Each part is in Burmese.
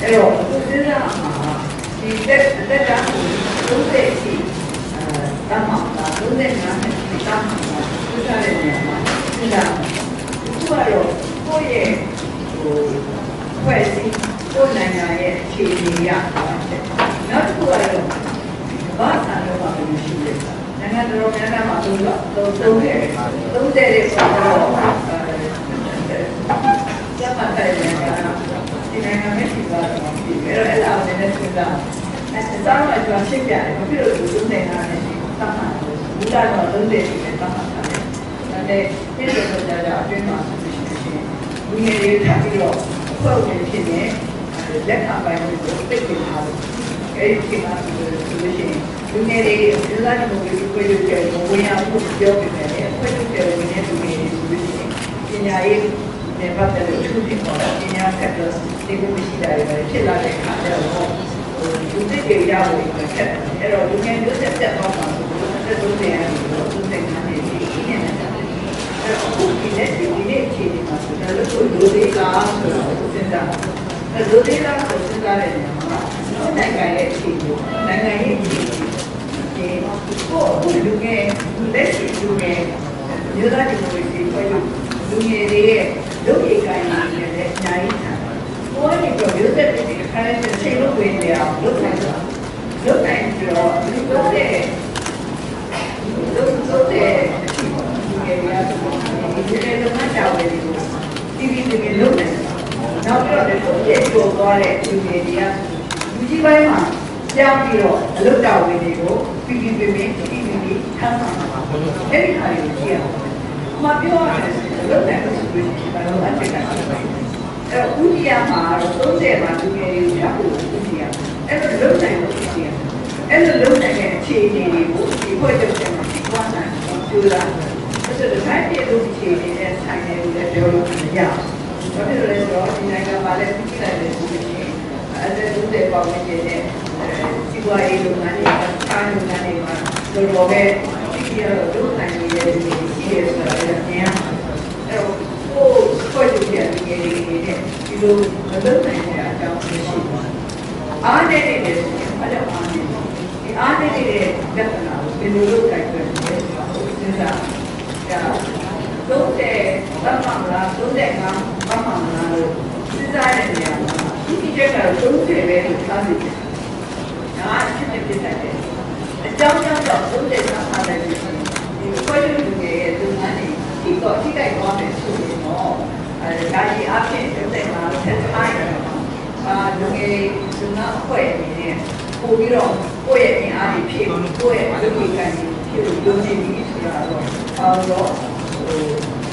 哎呦，我知道啊，你在在家里都在去呃当保。35နှစ်တောင်းပါဘူးကြားရတယ်မှာဒီကသူကတော့ကိုယ့်ရဲ့ဟိုဖွဲ့စည်းကိုယ်နိုင်ငံရဲ့အခြေအနေရပါတယ်နောက်တစ်ခုကတော့ဘာသာတော့ပါလို့ရှိတယ်နိုင်ငံတော်များများမှာသုံးတော့သုံးတယ်သုံးတယ်ဆိုတော့ကျမတိုင်းနိုင်ငံဒီနိုင်ငံမဲ့ဒီကတော့ပြည်ရောအဲ့ဒါအောင်နေတဲ့သူကအစစတော့ကျွန်တော်ရှင်းပြတယ်ဘာဖြစ်လို့ဒီလိုနေတာလဲသတ်မှတ် တယ်ဘုရားတော်သုံးတယ်ဒီသတ်မှတ်တာလေဒါနဲ့ပြည့်စုံကြကြအတွင်းမှာဆိုလို့ရှိရင်ဒီငယ်လေးထပ်ပြီးတော့ဖွဲ့ဝင်ဖြစ်နေလက်ခံပိုင်းကိုသိပ်ပြင်ထားလို့အဲ့ဒီချိန်မှာဆိုလို့ရှိရင်လူငယ်တွေဒီလိုမျိုးကိုကိုယ်ကိုယ်ကိုဝင်ရဖို့ပြောပြတယ်လေဖွဲ့ထုတ်တယ်ဝင်နေလူငယ်တွေဆိုလို့ရှိရင်ပညာရေးနဲ့ပတ်သက်လို့သူတင်ပေါ်ပညာဆက်တော့ဒီလိုမရှိတာတွေဖြစ်လာတဲ့အခါကျတော့လူသိကြရဖို့ခက်တယ်အဲ့တော့လူငယ်မျိုးဆက်တက်တော့မှာ ဆိုတော့ဆက်သုံးနေရတယ်လို့သူသိနေတယ်ဒီနေ့နဲ့အဲ့တော့အခုဒီနေ့ဒီနေ့အခြေအနေမှာဆိုတော့လို့လူသေးလားဆိုတော့စဉ်းစားအဲ့လူသေးလားဆိုစဉ်းစားတဲ့နေရာမှာနိုင်ငံရဲ့အခြေအနေနိုင်ငံရဲ့အခြေအနေဒီကိုအခုလူငယ်လက်ရှိလူငယ်မျိုးသားဒီမိုကရေစီဖွဲ့လို့လူငယ်တွေရဲ့လူ့ဧကင်တွေနဲ့အများကြီးထားကိုယ်ကနေပြောမျိုးသက်တွေခိုင်းတဲ့ချိန်လို့ဝင်နေအောင်လုပ်နိုင်တာလုပ်နိုင်ပြီးတော့ဒီလိုတဲ့ လုပ်လုပ်တဲ့အချိန်မှာလူငယ်တွေကဒီလိုလုပ်မှတောင်းတယ်ဒီလိုဒီဒီတွေလုပ်နိုင်တာနောက်ပြီးတော့ဒီလိုပြည့်ကျော်သွားတဲ့လူငယ်တွေကလူကြီးပိုင်းမှာကြောက်ပြီးတော့အလုပ်တော်ဝင်တွေကိုပြီးပြီးပြီးပြီးပြီးပြီးထမ်းဆောင်တာအဲ့ဒီဟာတွေကိုကြည့်ရအောင်မပြောရမယ်လုပ်နိုင်လို့ဆိုရင်ဘာလို့အချက်တာလဲအဲ့တော့ဦးကြီးမှာတော့30မှာလူငယ်တွေကိုချက်ဖို့ဦးကြီးရအဲ့တော့လုပ်နိုင်လို့ဦးကြီးရအဲ့လိုလုပ်နိုင်တဲ့အခြေအနေတွေကိုဒီဖွဲ့ချုပ်တယ်မှာဒီ ကွာနိုင်ကျူလာအဲ့ဒါတိုင်းပြည်လူအခြေအနေနဲ့ဆိုင်တယ်လို့လည်းပြောလို့မရဘူးဘာဖြစ်လို့လဲဆိုတော့ဒီနိုင်ငံမှာလည်းပြည့်လိုက်တယ်ဆိုရင်အဲ့ဒါလူတွေပေါ့နေတယ်စီပွားရေးလုပ်ငန်းတွေအားလုပ်ငန်းတွေမှာတော်တော်ပဲဒီရတော့နိုင်နေတဲ့ဒီရှိရဆိုတာလည်းမြင်ရအဲ့တော့ကိုဖွဲ့ချုပ်တဲ့ဒီငယ်လေးတွေနဲ့ဒီလိုမလုပ်နိုင်တဲ့အကြောင်းရှိရှိအားနေတဲ့တယ်ဆိုရင်အဲ့ဒါအားနေဒီအားနေတဲ့လက္ခဏာကိုဘယ်လိုလုပ်ကြိုက်လဲဆို တာကိုစဉ်းစားကြတော့တဲ့သမ္မာလား35သမ္မာလားလို့စဉ်းစားတဲ့နေရာမှာဒီဒီချက်ကတော့30ပဲလို့ထားစီတယ်။ဒါအဖြစ်ဖြစ်တယ်။အကြောင်းကြောင့်တော့30သမ္မာလိုက်ပြီးဒီခွဲရုပ်တွေရဲ့လုပ်ငန်းတွေဒီတော့ထိခိုက်သွားမယ်ဆိုရင်တော့အဲဒါကြီးအဖြစ်35ဆက်ထိုင်းတယ်။အာလူငယ်လူငါအဖွဲ့အနေနဲ့ပို့ပြီးတော့ကိုယ့်ရဲ့အင်အားတွေဖြည့်ကိုယ့်ရဲ့လုပ်ကိုင်ကိုင် ဖြည့်လို့လုပ်နေပြီဆိုတာတော့အော်တော့ဟို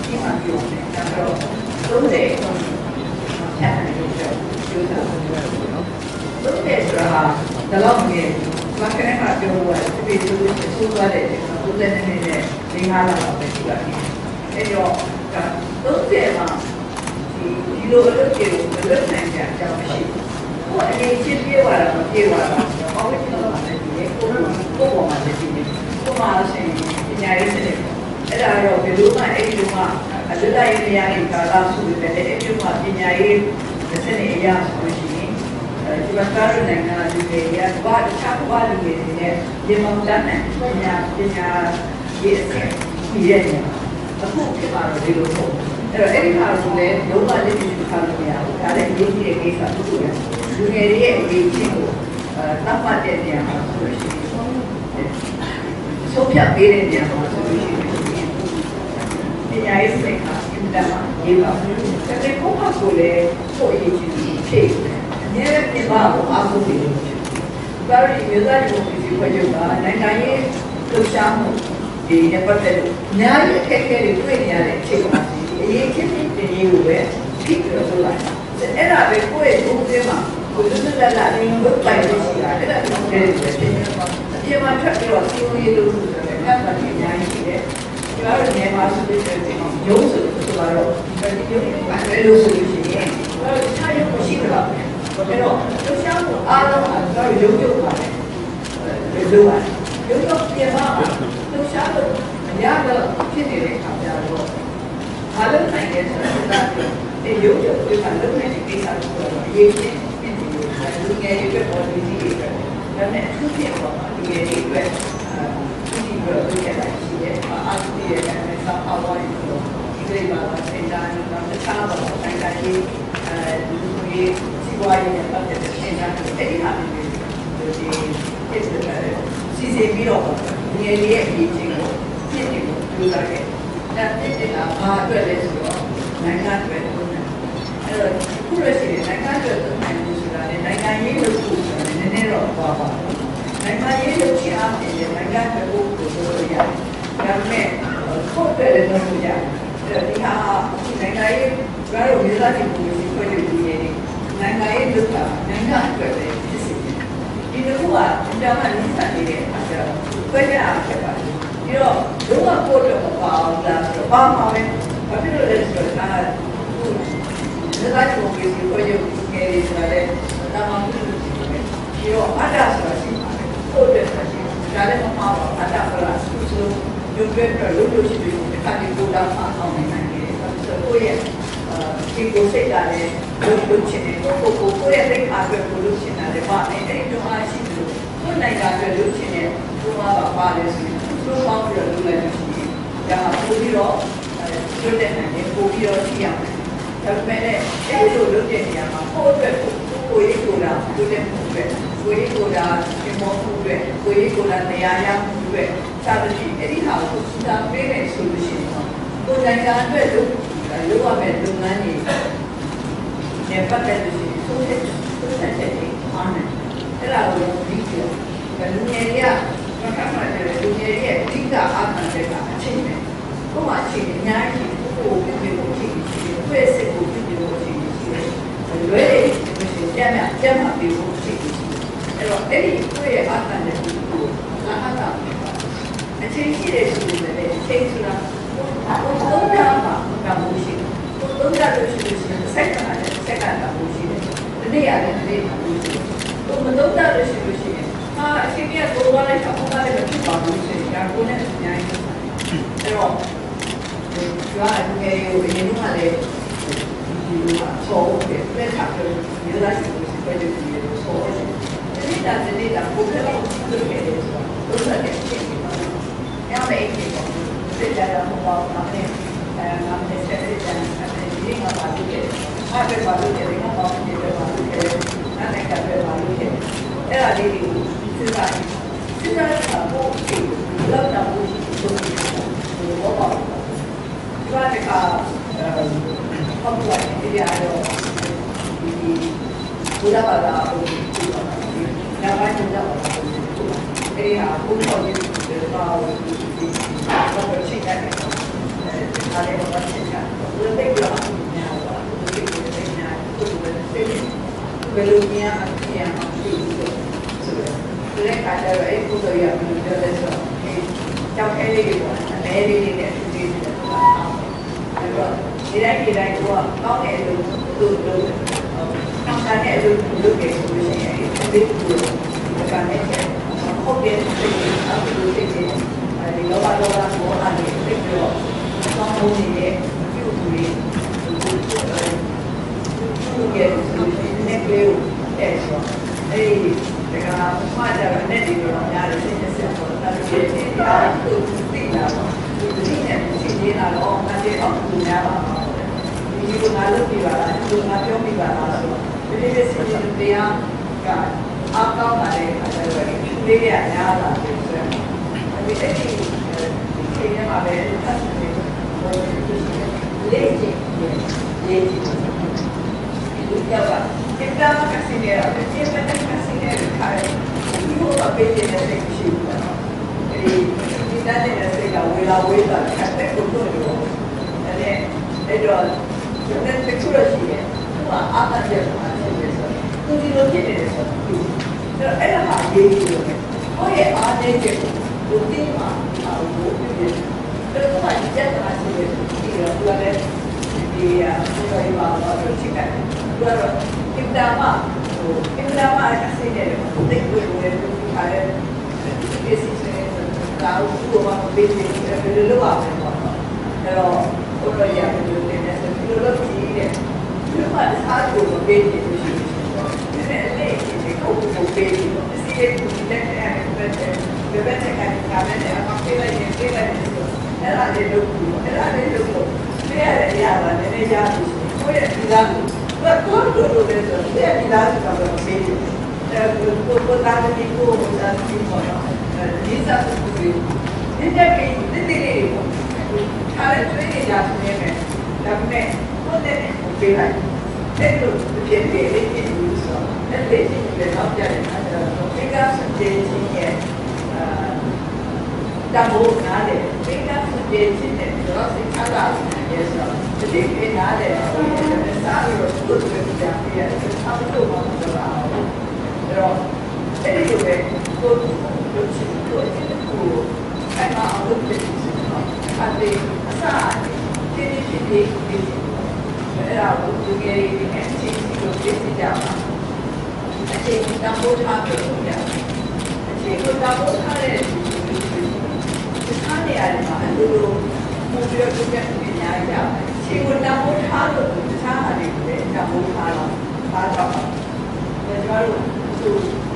ဒီမှာပြောတယ်ဒါတော့30ချက်တယ်လို့ပြောပြောတာလုပ်တယ်ဆိုတာဒါတော့ငယ်မကနဲ့မှာပြောလို့ရတယ်ဒီလိုဆိုသွားတယ်ပုံစံနဲ့နဲ့၄၅လောက်ပဲရှိပါတယ်အဲ့တော့30မှာဒီဒီလိုအလုပ်တွေကိုမလုပ်နိုင်ကြအကြောင်းမရှိဘူးကိုယ်အနေချင်းပြေးသွားတာမပြေးသွားတာဘာလို့ဒီလိုမှလဲဒီကိုကိုကိုပေါ်မှာရှိ နေကိုမှရှင်ပညာရေးစနစ်အဲ့ဒါတော့ဘယ်လိုမှအဲ့ဒီလိုမှအလွတ်တိုင်းနေရာကြီးကာလဆိုပြီးတယ်အဲ့ဒီမှာပညာရေးစနစ်အရာဆိုလို့ရှိရင်ဒီမှာကာရနိုင်ငံလူတွေကဘာတခြားဘာလူတွေနဲ့ဒီမှာတန်းနဲ့ပညာပညာရေးအစစ်ကြီးရဲ့အခုဖြစ်ပါတော့ဒီလိုပေါ့အဲ့တော့အဲ့ဒီဟာကိုလည်းလုံးဝလက်ရှိထားလို့မရဘူးဒါလည်းအရေးကြီးတဲ့ကိစ္စတစ်ခုပဲလူငယ်တွေရဲ့အရေးကြီးကိုအဲသတ်မှတ်တဲ့နေရာမှာဆိုလို့ရှိရင် ဆုံးဖြတ်ပေးတဲ့နေရာမှာဆိုလို့ရှိရင်ပညာရေးစိတ်ဟာအင်တာမှာရေးပါဘူးဒါပေမဲ့ကိုယ့်ဟာကိုယ်လည်းကိုယ့်အရေးကြီးဖြစ်တယ်အများနဲ့ပြင်ပါကိုအားကိုးနေလို့ဖြစ်တယ်ဒါရီမြေသားဒီမိုကရေစီဖွဲ့ချုပ်ကနိုင်ငံရေးလှုပ်ရှားမှုဒီနဲ့ပတ်သက်လို့အများကြီးအခက်အခဲတွေတွေ့နေရတဲ့အချိန်မှာအရေးကြီးတဲ့ရေးကိုပဲဖြစ်ပြီးတော့လိုက်အဲ့ဒါပဲကိုယ့်ရဲ့ဘုံထဲမှာကိုယ်လွတ်လပ်လပ်နေလို့ပိုင်လို့ရှိတာအဲ့ဒါကိုတည်းကဖြစ်နေပါ အပြင်မှာထွက်ပြီးတော့စီးပွားရေးလုပ်လို့ဆိုတော့အဲ့ဒါကအများကြီးရှိတယ်ကျွန်တော်တို့မြန်မာဆိုတဲ့ရုံးဆိုဆိုတော့ဒီရုံးကလည်းလို့ဆိုလို့ရှိရင်ကျွန်တော်တို့ခြားရုံမရှိတော့ဘူးအဲ့တော့သူရှားဖို့အားလုံးကကျွန်တော်ရုံးရုံးပါတယ်ဘယ်လိုပါရုံးရုံးပြန် ပါသူရှားလို့အများတော့ဖြစ်နေတဲ့အခါကျတော့အားလုံးနိုင်တဲ့ဆိုတာကအဲရုံးရုံးကလုံးနေတဲ့ကိစ္စကိုတော့အရေးကြီးဖြစ်နေတယ်လူငယ်တွေပေါ်လူကြီးတွေဒါနဲ့အထူးဖြစ်ပေါ်မှာလူငယ်တွေအတွက်အဲဒီလိုလုပ်ရတာရှိတယ်အားလုံးရဲ့အဲဆောက်အပ်ရလို့ဒီကိစ္စကစင်တာနဲ့တခြားတော့ဆိုင်တိုင်းအဲဒီလူကြီးစီးပွားရေးနဲ့ပတ်သက်တဲ့စင်တာတွေအဲဒီဟာတွေဒီဖြစ်တဲ့စီစဉ်ပြီးတော့ငယ်လေးရဲ့အရေးကြီးကိုပြည့်နေလို့ပြောတာလေဒါပြည့်နေတာဘာအတွက်လဲဆိုတော့နိုင်ငံအတွက်လို့အဲ့တော့ခုရရှိတဲ့နိုင်ငံအတွက်သုံးနိုင်လို့ဆိုတာလေနိုင်ငံရေးလို့ဆိုတယ်န ည်းနည်းတော့ပါပါနိုင်ငံရေးလို့ချအားဖြင့်နိုင်ငံအတွက်ကိုပြောလို့ရတယ်ဒါပေမဲ့ဟုတ်တယ်လည်းလုပ်လို့ရတယ်အဲ့တော့ဒီဟာနိုင်ငံရေးဘာလို့မြေသားချင်းကိုဒီခွဲလို့ဒီရေးနိုင်ငံရေးလုပ်တာနိုင်ငံအတွက်ပဲဖြစ်စီတယ်ဒီလိုကအကြောင်းကနိစ္စနေတဲ့အခါကျတော့ခွဲကြတာဖြစ်ပါတယ်ပြီးတော့လုံးဝကိုယ်တော့မပါအောင်လားဆိုတော့ပါမှာပဲဘာဖြစ်လို့လဲဆိုတော့ဒါကဒါကကိုယ်ကိုခွဲရုပ်ငယ်လေးဆိုတာလေဒါမှမဟုတ်ဘူး ပြီးတော့အတ္တဆိုတာရှိပါတယ်ကိုယ်အတွက်ဆိုတာရှိတယ်ဒါလည်းမမှားပါဘူးအတ္တဆိုတာသူ့ဆိုရုပ်အတွက်လို့လို့ရှိပြီးဒီခါဒီကိုလာမှအောင်နိုင်တယ်ဆိုတော့ကိုယ့်ရဲ့ဒီကိုစိတ်ကလည်းလုပ်လို့ချင်တယ်ကိုကိုကိုကိုယ့်ရဲ့စိတ်အားအတွက်ကိုလုပ်ချင်တယ်ဘာနဲ့အဲ့ဒီတော့အားရှိတယ်လို့ကိုယ်နိုင်တာအတွက်လုပ်ချင်တယ်ကိုယ်ကပါလဲဆိုရင်သူ့ပေါင်းပြီးတော့လုပ်လိုက်လို့ရှိရင်ဒါပို့ပြီးတော့ကျွတ်တဲ့နိုင်တယ်ပို့ပြီးတော့ထိရောက်တယ်ဒါပေမဲ့လည်းအဲ့ဒီလိုလုပ်တဲ့နေရာမှာကိုယ့်အတွက်ကိုကိုယ်ရေးကိုယ်တာလုပ်တဲ့မှုအတွ က်ကိုယ်ရေးကိုယ်တာပြင်ပေါ်မှုအတွက်ကိုယ်ရေးကိုယ်တာနေရာရမှုအတွက်စသဖြင့်အဲ့ဒီဟာကိုစူတာပေးမယ်ဆိုလို့ရှိရင်တော့ကိုယ်တိုင်ကအတွက်လုပ်လုပ်ရမယ့်လုပ်ငန်းတွေနဲ့ပတ်သက်လို့ရှိရင်ဆိုတဲ့ဆိုတဲ့ချက်တွေအားနေအဲ့ဒါကိုဒီကျလူငယ်တွေကမကမှတဲ့လူငယ်တွေရဲ့အဓိကအားခံချက်ကအချင်းပဲကိုယ်မှအချင်းအများကြီးကိုယ်ကိုပြည့်ဖို့အချင်းရှိတယ်ကိုယ့်စိတ်ကိုပြည့်ဖို့အချင်းရှိတယ်လွယ်တယ်မရှိကြမ်းကြမ်းမှပြည့်ဖို့အချင်းရှိတယ် အဲ့တော့အဲ့ဒီကိုယ့်ရဲ့အားခံတဲ့ကိုလာဟာတာအချင်းရှိတဲ့ဆိုရင်လည်းအချင်းဆိုတာကိုယ်သုံးတာမှာကမှုရှိတယ်ကိုယ်သုံးတာလို့ရှိလို့ရှိရင်စက္ကန့်နဲ့ 像人类的骨科动物特别的多，都特别幸运的。然后每一天，这家的红包他们，呃，他们的全队人，他们一定要把这些，二百把这些的红包给这把这些，他们感觉把这些，在那里领，吃饭，吃饭的时候，不要讲东西，都是我保的，一般的话，呃，他们管这边还有，你，不要把它。 ဒီနေ့ရတယ်ဒီနေ့မှုရှိတယ်ကိုယ်မသုံးတာလို့ရှိလို့ရှိရင်ဟာအချင်းကြီးကိုယ်ကလည်းတော့ဘာလဲမဖြစ်ပါဘူးဆို ရင်ဒါကိုယ်နဲ့အများကြီးအဲ့တော့ကျွားအငယ်ကိုအရင်ကလည်းဒီလိုပါဆောင်းတယ်လက်ထပ်ပြီးရလာရှိလို့ပဲဒီလိုဆောင်းတယ်ဒီနေ့ဒါဒီနေ့ဒါကိုယ်ကတော့သူ့ရဲ့ဆိုတော့သူ့ရဲ့အချင်းကြီးပါအဲ့မဲ့အချင်းပေါ့စစ်ကြတာမဟုတ်ပါဘူးအဲငါလည်းဆက်စစ်ကြတယ်အဲဒီကပါလို့တယ်အားပဲပါလို့တယ်ငါပါလို့တယ်ပါလို့တယ်နားနဲ့ကပဲပါလို့တယ်အဲ့ဒါလေးကိုစဉ်းစားစဉ်းစားတာပေါ့ဒီလောက်တော့ရှိလို့ဒီဘောပါဒီကတကပေါ့ပွားနေကြရတော့ဒီဘုရားဘာသာကိုဒီနာမည်ကြောင့်အဲ့ဒီဟာဘုရားရဲ့ဒီပါဝဒီဒီတော့ရှိတယ်ဒါလည်းဘာဖြစ်ချာဘယ်လိုလဲညာပါဒီလိုညာကိုယ်ပဲသိဘယ်လိုညာအပြာအဖြစ်ဆိုတော့ဒီကကြတော့အဲ့ကိုယ်တော်ရပြီးပြောတဲ့ဆိုကြောက်ခဲလေးတွေပေါ့အမဲလေးတွေနဲ့ဒီဒီဆိုတာအဲ့တော့ဒီတိုင်းဒီတိုင်းကိုကောင်းတဲ့အလုပ်သူ့လုပ်အောင်တာတဲ့အလုပ်လုပ်နေဆိုလို့ရှိရင်ဒီလိုဒီကနေဟုတ်တယ်စိတ်အခုလိုစိတ်တွေအဲဒီလောဘဒေါသမောဟတွေသိပြီးတော့ကောင်းမှုတွေပြုမှုတွေသူ့ရဲ့ဆိုရင်လည်းကလေးကိုတဲ့ဆိုအဲဒီဒါကမှကြတော့နဲ့ဒီလိုတော့များတယ်စိတ်ဆက်ပေါ်တာဒါပေမဲ့ဒီအားသူသိတာပေါ့ဒီနေ့နဲ့သိနေတာတော့အတေအောင်သူများပါဒီလိုငါလုပ်ပြပါလားဒီလိုငါပြောပြပါလားဆိုတော့ ဒီလိုစီစဉ်တရားကအောက်ကောင်းလာတဲ့အခါကျတော့ဒီလေးတွေကများလာတယ်ဆိုတော့ဒီအဲ့ဒီဒီနေမှာပဲသတ်နေတယ်လေးချင်းလေးချင်းဒီတော့ဒီကမှာကစီနေရတယ်ဒီမှာကစီနေရတယ်ခါတယ်ဒီဘုရားပေးတဲ့စိတ်ရှိဘူးနော်ဒီဒီတန်းတဲ့စိတ်ကဝေလာဝေးတာခက်တဲ့ကိုတို့ရောအဲ့အဲ့တော့ဒီနေ့တခုရရှိတယ် သူကအာသာကျမှာရှိတယ်ဆိုသူဒီလိုဖြစ်နေတယ်ဆိုတော့အဲ့ဒါဟာရေးကြည့်လို့ကိုယ့်ရဲ့အားနည်းချက်ကိုသိမှအာကိုပြည့်တယ်ဒါကမှရဆိုတော့ဒီမှာတော့ချိတ်တယ်သူကတော့အင်တာမဟိုအင်တာမအစိနေတယ်တိတ်ကိုလည်းသူခါရဲဒီစီစနေကာဦးကမပေးတယ်ဘယ်လိုလုပ်ရမလဲပေါ့အဲ့တော့ဟိုတော့ရတယ်လို့နေတယ်ဆိုဒီလိုလုပ်ကြည့်တယ် ဒီမှာအားကိုမပေးတယ်လို့ရှိတယ်ဒီနေ့လေးဒီကိုကိုပေးတယ်စီးရဲ့ဒီတက်တယ်ပဲတယ်ဘယ်ဘက်ကကကားနဲ့အမပေးလိုက်ရင်ပေးလိုက်ရင်အဲ့ဒါလေးလုပ်ပြီးအဲ့ဒါလေးလုပ်လို့ပြရတဲ့ရတာလည်းလည်းရပြီကိုယ့်ရဲ့ဒီသားကိုတော့တို့တို့လည်းဆိုပြရဒီသားကတော့ပေးတယ်အဲကိုကိုသားကဒီကိုသားဒီပေါ်တော့ဒီစားကိုပြီးဒီတက်ပြီးတိတိလေးကိုထားရကျွေးနေကြဆိုနေမယ်ဒါပေမဲ့ကိုယ့်တဲ့ကို ပေးလိုက်တဲ့လိုဖြစ်ဖြစ်လေးဖြစ်လို့ဆိုအဲ့ဒီချင်းလည်းတော့ပြတယ်အဲ့တော့ဒီကစတဲ့ချင်းရဲ့အာတမိုးနားတယ်ဒီကစတဲ့ချင်းတဲ့တော့စိတ်ချတာရဲ့ဆိုတော့ဒီကိနားတယ်စားလို့သူ့ကိုကြံပြရတယ်ဆောက်လို့မှမလုပ်အောင်အဲ့တော့အဲ့ဒီလိုပဲကိုယ်ကိုချစ်ကိုချစ်ကိုအဲ့မှာအလုပ်ဖြစ်နေတယ်အဲ့ဒီအစားဒီဒီဒီဒီ အဲ့ဒါကိုဒီကေဒီနဲ့ချင်းစီကိုပြည့်စကြပါအခြေတံပိုးထားပြီးတော့အခြေကိုတံပိုးထားတဲ့ဒီစားနေရတယ်မှာအလိုလိုမှုပြီးတော့ပြည့်နေညာကြခြေကိုတံပိုးထားလို့တခြားအနေနဲ့တံပိုးထားတော့အားတော့ဒါကြတော့သူ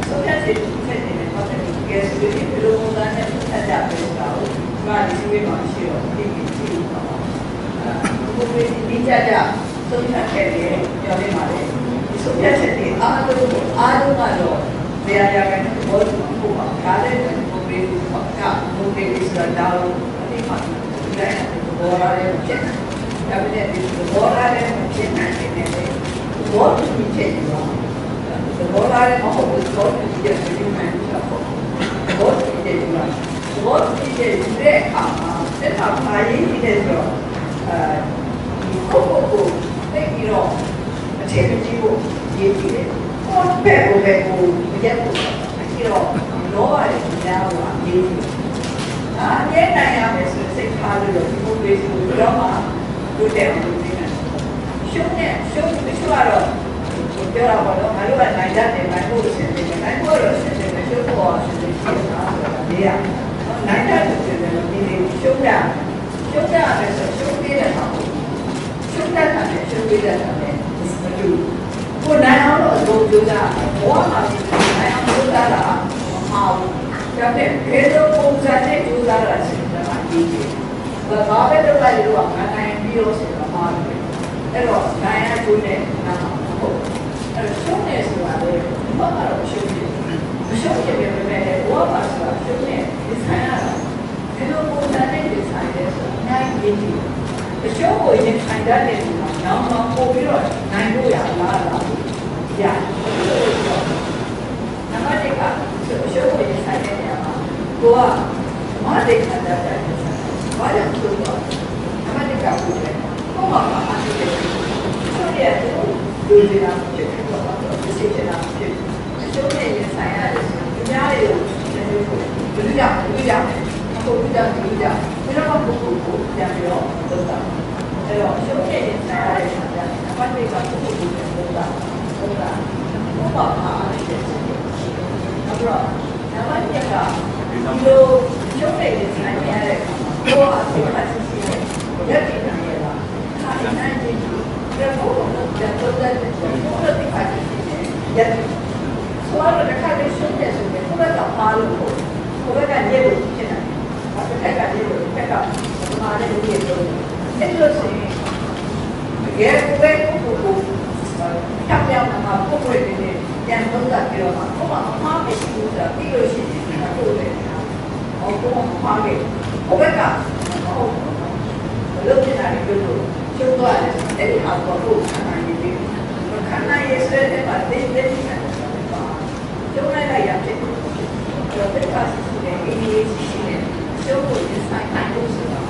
ဆုံးဖြတ်ချက်ချက်နေတယ်ဟုတ်တယ်ကဲဆိုရင်ဘယ်လိုပုံစံနဲ့ဆက်ကြပဲဆိုတော့ဒီမှာဒီဝေးမှာရှိတော့ဒီဒီကြည့်တော့အဲဘုရားဒီကြကြဆုံးဖြတ်ခဲ့တယ်ပြောနေပါလေဒီဆုံးဖြတ်ချက်တွေအားလုံး အားလုံးကတော့နေရာရာကနေဘောလို့ပေါ့ဒါလည်းဘုရားကဘုရားဆိုတာတော့ဒီမှာဒီတိုင်းဘောရရဲ့ဖြစ်တယ်ဒါပေမဲ့ဒီဘောရရဲ့ဖြစ်နိုင်တယ်လေဘောသူဖြစ်တယ်ဘောရရဲ့မဟုတ်ဘူးဘောသူဖြစ်တယ်ဒီမှာတော့ဘောသူဖြစ်တယ်ဘောသူဖြစ်တဲ့အခါမှာအဲ့ဒါပါရင်းနေတယ်ဆိုတော့အဲဒီကိုကိုကိုသိပြီးတော့အခြေမကြီးဖို့ရေးကြည့်တယ်။ ဟောဘယ်ကိုပဲကိုမရက်ဘူး။ပြီးတော့လောရတယ်ကြားပါရေးကြည့်။ဒါအမြဲတမ်းရမယ်ဆိုစိတ်ထားလို့ဒီလိုလေးဆိုတော့မှတို့တယ်အောင်လုပ်နေတာ။ရှုံးနဲ့ရှုံးမရှိတော့ပြောတာပေါ့နော်ငါတို့ကနိုင်တတ်တယ်နိုင်ဖို့အဆင်ပြေတယ်နိုင်ဖို့တော့အဆင်ပြေတယ်ရှုံးဖို့အဆင်ပြေတယ်ဆိုတာလေရနိုင်တတ်တယ်ဆိုရင်ဒီနေ့ရှုံးတာရှုံးတာပဲဆိုရှုံးသေးတယ်ဟာရှုံးတတ်တာနဲ့ရှုံးသေးတယ်ဟာနဲ့မတူ ကိုနိုင်အောင်တော့အလုပ်ကြိုးစားဘောမှာနိုင်အောင်ကြိုးစားတာမမှားဘူးဒါပေမဲ့ဘယ်လိုပုံစံနဲ့ကြိုးစားတာရှိတယ်မှာဒီကြီးဘာပဲလုပ်လိုက်လို့ကနိုင်ပြီးတော့ဆိုတော့မှားတယ်အဲ့တော့နိုင်ရကျိုးနဲ့နားမှာဟုတ်အဲ့တော့ရှုံးနေဆိုတာလေဘာမှတော့ရှုံးနေမရှုံးရပေမဲ့ဘောပါဆိုတာရှုံးနေဒီဆိုင်ရတာဒီလိုပုံစံနဲ့ဒီဆိုင်ရဲဆိုနိုင်ပြီးတချို့ကိုရင်ဆိုင်တတ်တဲ့လူကနောက်မှပို့ပြီးတော့နိုင်လို့ရလားလားရနံပါတ်1ကတချို့ကိုရင်ဆိုင်တဲ့နေရာမှာကိုကမတိတ်ခံတတ်တယ်ဘာလဲဆိုတော့နံပါတ်1ကကိုလေကိုမှမအားသေးတယ်ဆိုတဲ့လူတွေလာဖြစ်ဖြစ်တော့ဒီစိတ်ချတာဖြစ်တချို့နဲ့ရင်ဆိုင်ရတယ်ဆိုတော့ကြားတွေကိုဘယ်လိုကြောင့်ဘယ်လိုကြောင့်အခုဒီကြောင့်ဒီကြောင့်ဒီတော့ပုဂ္ဂိုလ်ကိုပြန်ပြီးတော့လုပ်တာအဲ့တော့ရှုံးတဲ့ရင်ဆိုင်ရတဲ့အခါကျတော့ဘာတွေကပုဂ္ဂိုလ်ကိုလုပ်တာလုပ်တာဘုဘာမှာအဲ့ဒါ နောက်တော့နံပါတ်1ကဒီလိုရှုံးတဲ့ရင်ဆိုင်ရတဲ့အခါမှာကိုယ်အဆင်ပြေရက်တည်နေရတာခါနိုင်နေတယ်ဘယ်လိုလုပ်ကြတော့တဲ့ဘယ်လိုလုပ်တဲ့အခါကျရင်ရက်ဆိုတော့တစ်ခါလေးရှုံးတဲ့ဆိုရင်ကိုယ်ကပါလို့ကိုယ်ကနေလို့ဖြစ်နေတယ်။တစ်ခါကနေလို့တစ်ခါကမာနဲ့လို့ဖြစ်လို့အဲ့လိုဆိုရင်တကယ်ကိုယ်ကိုကိုကိုဖြောင်းပြောင်းမှာပုတ်ပွေနေနေ ပြန်သုံးသပ်ပြီးတော့မှကိုယ်ကမှားမရှိဘူးဆိုတာပြီးလို့ရှိရင်ကိုယ်လည်းဟောကိုယ်ကမှားခဲ့ဟိုဘက်ကဟုတ်ဘလို့ဖြစ်တာလဲပြောလို့ကျုပ်သွားတယ်အဲ့ဒီဟာကိုကိုယ်ခံနိုင်နေပြီခံနိုင်ရစတဲ့မှာတင်းတင်းခံတယ်ပါကျုံးလိုက်ရဖြစ်တယ်တော့တဲ့ပါစီတဲ့အေးအေးရှိရှိနဲ့ကျုပ်ကိုရင်ဆိုင်နိုင်လို့ဆိုတာ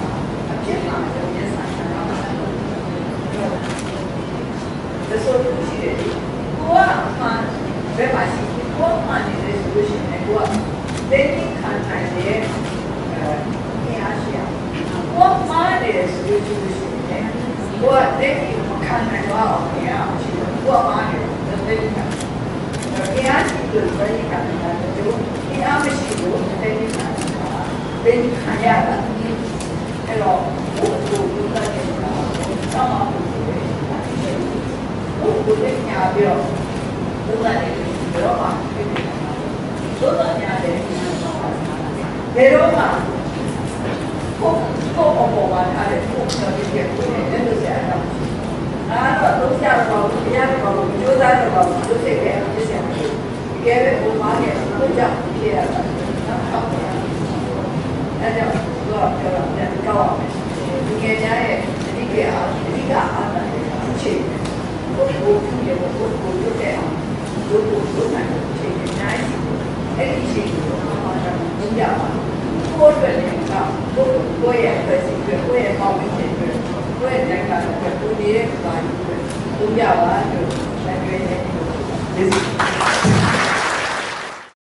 အဖြစ်မှာတော့ရင်ဆိုင်နိုင်တော့မှာဒါဆိုလို့ရှိတယ်ကိုကမှဘယ်မှာရှိကိုကမှနေတဲ့ဆိုလို့ရှိရင်ကိုကတင်းခံနိုင်တဲ့အဲအားရှိအောင်ကိုကမှနေတဲ့ဆိုလို့ရှိရင် ကိုကလက်ကြီးခံနိုင်တော့အောင်ရအောင်ရှိတယ်ကိုကမားတယ်လက်ကြီးခံတယ်အားရှိလို့ဘယ်ခံနိုင်လဲဒီဒီအားမရှိလို့လက်ကြီးခံ တာဘယ်ခံရတာအဲ့တော့ဘုရားဘုရားကလည်းတော့မှဘုရားဘုရားညာပြီးတော့ဘုရားလည်းတော့မှဖြစ်တယ်ဘုရားညာလည်းဘယ်တော့မှကိုကိုပေါ်ပေါ်မှာထားတဲ့ကိုယ်တော်ရဲ့ကိုယ်နဲ့လက်လို့ဆရာတော့အားတော့သုံးကြတော့ဘုရားတော်ကိုကြိုးစားတော့ဘုစိတ်ကဖြစ်ဆရာတကယ်ပဲဘုရားရဲ့ဘုရားဖြစ်ရတာတော့ဟုတ်ပါ အဲ့တော့တော့ပြောတော့ပြန်ကောက်အောင်ဒီကနေ့ရဲ့အဓိကအဓိကအားသာတဲ့အချိန်ကိုကိုပြည့်ကိုကိုကိုရုပ်တဲ့အောင်ကိုကိုရုပ်နိုင်တဲ့အချိန်နဲ့နိုင်အဲ့ဒီအချိန်ကိုအားသာဘုရားပါကိုယ်အတွက်လည်းကကိုကိုရဲ့အတွက်စီအတွက်ကိုရဲ့ပေါင်းဝင်ခြင်းအတွက်ကိုရဲ့နိုင်ငံအတွက်ကိုနေတဲ့ဘာကြီးအတွက်ဘုရားပါ